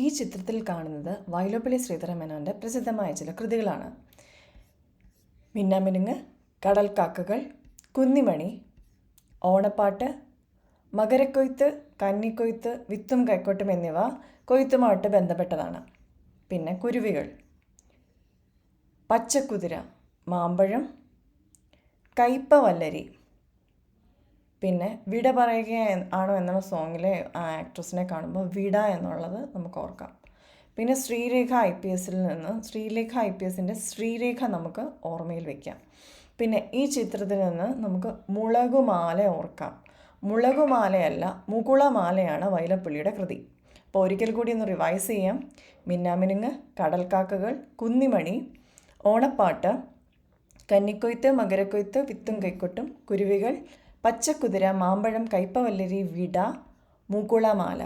ഈ ചിത്രത്തിൽ കാണുന്നത് വൈലോപ്പള്ളി ശ്രീധരമേനോന്റെ പ്രസിദ്ധമായ ചില കൃതികളാണ്. മിന്നാമിനുങ്ങ് കടൽക്കാക്കകൾ കുന്നിമണി ഓണപ്പാട്ട് മകരക്കൊയ്ത്ത് കന്നിക്കൊയ്ത്ത് വിത്തും കൈക്കോട്ടും എന്നിവ കൊയ്ത്തുമായിട്ട് ബന്ധപ്പെട്ടതാണ്. പിന്നെ കുരുവികൾ. പച്ചക്കുതിര മാമ്പഴം കയ്പവല്ലരി പിന്നെ വിട പറയുക ആണോ എന്നുള്ള സോങ്ങിലെ ആ ആക്ട്രസിനെ കാണുമ്പോൾ വിട എന്നുള്ളത് നമുക്ക് ഓർക്കാം. പിന്നെ ശ്രീരേഖ ഐ പി എസിൽ നിന്ന് ശ്രീരേഖ ഐ പി എസിന്റെ ശ്രീരേഖ നമുക്ക് ഓർമ്മയിൽ വയ്ക്കാം പിന്നെ ഈ ചിത്രത്തിൽ നിന്ന് നമുക്ക് മുളകുമാല ഓർക്കാം. മുളകുമാലയല്ല മുകുളമാലയാണ് വൈലപ്പുള്ളിയുടെ കൃതി. അപ്പോൾ ഒരിക്കൽ കൂടി ഒന്ന് റിവൈസ് ചെയ്യാം. മിന്നാമിനുങ്ങ് കടൽക്കാക്കകൾ കുന്നിമണി ഓണപ്പാട്ട് കന്നിക്കൊയ്ത്ത് മകരക്കൊയ്ത്ത് വിത്തും കൈക്കൊട്ടും കുരുവികൾ പച്ചക്കുതിര മാമ്പഴം കയ്പവല്ലരി വിട മുകുളമാല